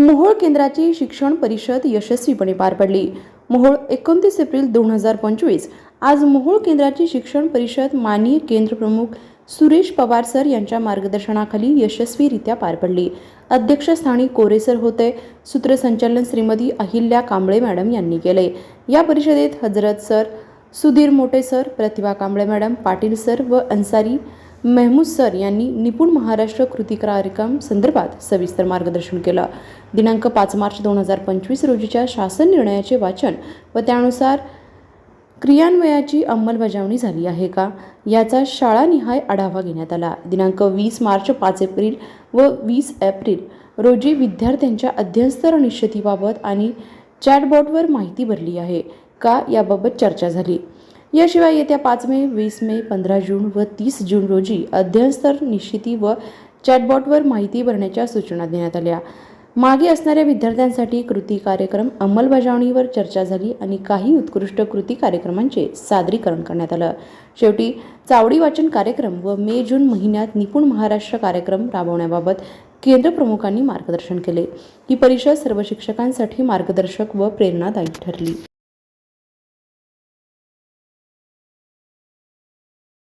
मोहोळ केंद्राची शिक्षण परिषद यशस्वीपणे पार पडली. मोहोळ एकोणतीस एप्रिल दोन हजार पंचवीस आज मोहोळ केंद्राची शिक्षण परिषद माननीय केंद्रप्रमुख सुरेश पवार सर यांच्या मार्गदर्शनाखाली यशस्वीरित्या पार पडली. अध्यक्षस्थानी कोरेसर होते. सूत्रसंचालन श्रीमती अहिल्या कांबळे मॅडम यांनी केले. या परिषदेत Hazrat sir Sudhir Mote sir Pratibha Kamble madam Patil sir व अन्सारी मेहमूद सर यांनी निपुण महाराष्ट्र कृती कार्यक्रम संदर्भात सविस्तर मार्गदर्शन केलं. दिनांक पाच मार्च दोन हजार पंचवीस रोजीच्या शासन निर्णयाचे वाचन व त्यानुसार क्रियान्वयाची अंमलबजावणी झाली आहे का? याचा शाळानिहाय आढावा घेण्यात आला. दिनांक वीस मार्च पाच एप्रिल व वीस एप्रिल रोजी विद्यार्थ्यांच्या अध्ययनस्तर निश्चितीबाबत आणि चॅटबॉटवर माहिती भरली आहे. का याबाबत चर्चा झाली? याशिवाय येत्या पाच मे वीस मे पंधरा जून व तीस जून रोजी अध्ययनस्तर निश्चिती व चॅटबॉटवर माहिती भरण्याच्या सूचना देण्यात आल्या. मागे असणाऱ्या विद्यार्थ्यांसाठी कृती कार्यक्रम अंमलबजावणीवर चर्चा झाली आणि काही उत्कृष्ट कृती कार्यक्रमांचे सादरीकरण करण्यात आलं. शेवटी चावडी वाचन कार्यक्रम व मे जून महिन्यात निपुण महाराष्ट्र कार्यक्रम राबवण्याबाबत केंद्र प्रमुखांनी मार्गदर्शन केले. ही परिषद सर्व शिक्षकांसाठी मार्गदर्शक व प्रेरणादायी ठरली.